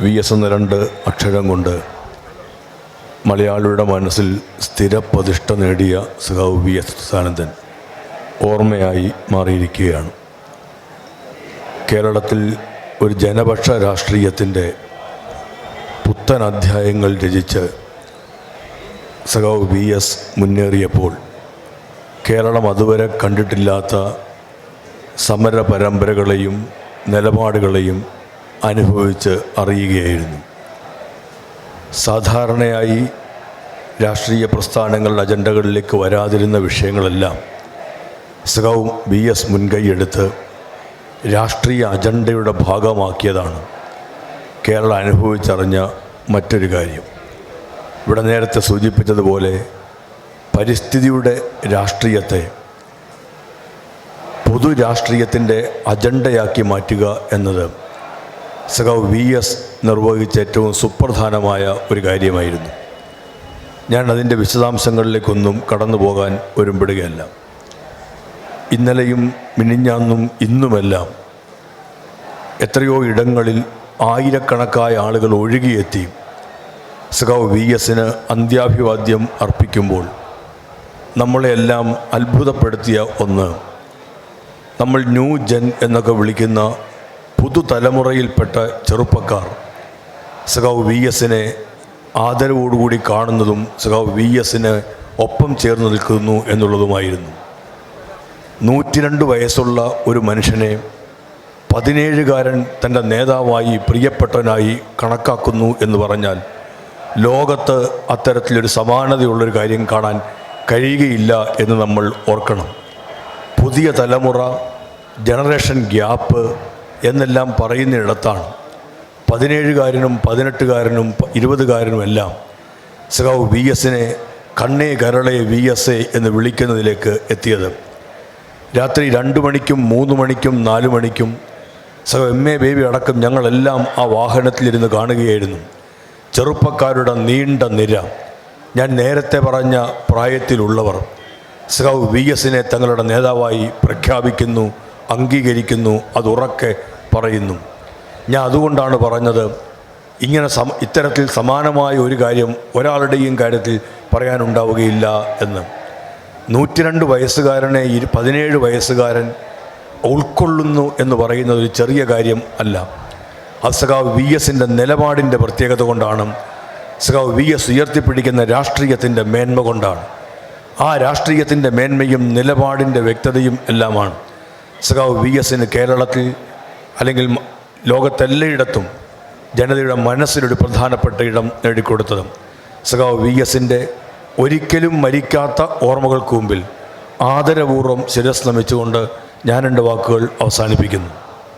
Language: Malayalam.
വി എസ് എന്ന രണ്ട് അക്ഷരം കൊണ്ട് മലയാളിയുടെ മനസ്സിൽ സ്ഥിരപ്രതിഷ്ഠ നേടിയ സഖാവ് വി എസ് സാനന്ദൻ ഓർമ്മയായി മാറിയിരിക്കുകയാണ്. കേരളത്തിൽ ഒരു ജനപക്ഷ രാഷ്ട്രീയത്തിന്റെ പുത്തൻ അധ്യായങ്ങൾ രചിച്ച് സഖാവ് വി എസ് മുന്നേറിയപ്പോൾ കേരളം അതുവരെ കണ്ടിട്ടില്ലാത്ത സമര പരമ്പരകളെയും നിലപാടുകളെയും അനുഭവിച്ച് അറിയുകയായിരുന്നു. സാധാരണയായി രാഷ്ട്രീയ പ്രസ്ഥാനങ്ങളുടെ അജണ്ടകളിലേക്ക് വരാതിരുന്ന വിഷയങ്ങളെല്ലാം സഖാവ് ബി എസ് മുൻകൈയെടുത്ത് രാഷ്ട്രീയ അജണ്ടയുടെ ഭാഗമാക്കിയതാണ് കേരളം അനുഭവിച്ചറിഞ്ഞ മറ്റൊരു കാര്യം. ഇവിടെ നേരത്തെ സൂചിപ്പിച്ചതുപോലെ പരിസ്ഥിതിയുടെ രാഷ്ട്രീയത്തെ പൊതു രാഷ്ട്രീയത്തിന്റെ അജണ്ടയാക്കി മാറ്റുക എന്നത് സഖാവ് വി എസ് നിർവഹിച്ച ഏറ്റവും സുപ്രധാനമായ ഒരു കാര്യമായിരുന്നു. ഞാൻ അതിന്റെ വിശദാംശങ്ങളിലേക്കൊന്നും കടന്നു പോകാൻ ഒരുമ്പെടുകയല്ല. ഇന്നലെയും മിനിഞ്ഞാന്നും ഇന്നുമെല്ലാം എത്രയോ ഇടങ്ങളിൽ ആയിരക്കണക്കായ ആളുകൾ ഒഴുകിയെത്തി സഖാവ് വി എസിന് അന്ത്യാഭിവാദ്യം അർപ്പിക്കുമ്പോൾ നമ്മളെല്ലാം അത്ഭുതപ്പെടുത്തിയ ഒന്ന് നമ്മൾ ന്യൂ ജൻ എന്നൊക്കെ വിളിക്കുന്ന പുതുതലമുറയിൽപ്പെട്ട ചെറുപ്പക്കാർ സഖാവ് വി എസിനെ ആദരവോടുകൂടി കാണുന്നതും സഖാവ് വി എസിന് ഒപ്പം ചേർന്ന് നിൽക്കുന്നു എന്നുള്ളതുമായിരുന്നു. നൂറ്റിരണ്ട് വയസ്സുള്ള ഒരു മനുഷ്യനെ പതിനേഴുകാരൻ തന്റെ നേതാവായി പ്രിയപ്പെട്ടവനായി കണക്കാക്കുന്നു എന്ന് പറഞ്ഞാൽ ലോകത്ത് അത്തരത്തിലൊരു സമാനതയുള്ളൊരു കാര്യം കാണാൻ കഴിയുകയില്ല എന്ന് നമ്മൾ ഓർക്കണം. പുതിയ തലമുറ ജനറേഷൻ ഗ്യാപ്പ് എന്നെല്ലാം പറയുന്നിടത്താണ്. പതിനേഴുകാരനും പതിനെട്ടുകാരനും ഇരുപതുകാരനും എല്ലാം സഖാവ് വി എസിനെ കണ്ണേ കരളെ വി എസ് എ എന്ന് വിളിക്കുന്നതിലേക്ക് എത്തിയത്. രാത്രി രണ്ട് മണിക്കും മൂന്ന് മണിക്കും നാല് മണിക്കും സഖാവ് എം എ ബേബി അടക്കം ഞങ്ങളെല്ലാം ആ വാഹനത്തിലിരുന്ന് കാണുകയായിരുന്നു. ചെറുപ്പക്കാരുടെ നീണ്ട നിര. ഞാൻ നേരത്തെ പറഞ്ഞ പ്രായത്തിലുള്ളവർ സഖാവ് വി എസിനെ തങ്ങളുടെ നേതാവായി പ്രഖ്യാപിക്കുന്നു അംഗീകരിക്കുന്നു അതുറക്കെ പറയുന്നു. ഞാൻ അതുകൊണ്ടാണ് പറഞ്ഞത് ഇങ്ങനെ സമ ഇത്തരത്തിൽ സമാനമായ ഒരു കാര്യം ഒരാളുടെയും കാര്യത്തിൽ പറയാനുണ്ടാവുകയില്ല എന്ന്. നൂറ്റിരണ്ട് വയസ്സുകാരനെ ഇരു പതിനേഴ് വയസ്സുകാരൻ ഉൾക്കൊള്ളുന്നു എന്ന് പറയുന്നത് ഒരു ചെറിയ കാര്യം അല്ല. അത് സഖാവ് വി എസിന്റെ നിലപാടിന്റെ പ്രത്യേകത കൊണ്ടാണ്. സഖാവ് വി എസ് ഉയർത്തിപ്പിടിക്കുന്ന രാഷ്ട്രീയത്തിന്റെ മേന്മ കൊണ്ടാണ്. ആ രാഷ്ട്രീയത്തിന്റെ മേന്മയും നിലപാടിന്റെ വ്യക്തതയും എല്ലാമാണ്. സഖാവ് വി എസിന് കേരളത്തിൽ അല്ലെങ്കിൽ ലോകത്തെല്ലായിടത്തും ജനതയുടെ മനസ്സിലൊരു പ്രധാനപ്പെട്ട ഇടം നേടിക്കൊടുത്തതും സഖാവ് വി എസിന്റെ ഒരിക്കലും മരിക്കാത്ത ഓർമ്മകൾക്ക് മുമ്പിൽ ആദരപൂർവം ശിരസ് നമിച്ചുകൊണ്ട് ഞാൻ എന്റെ വാക്കുകൾ അവസാനിപ്പിക്കുന്നു.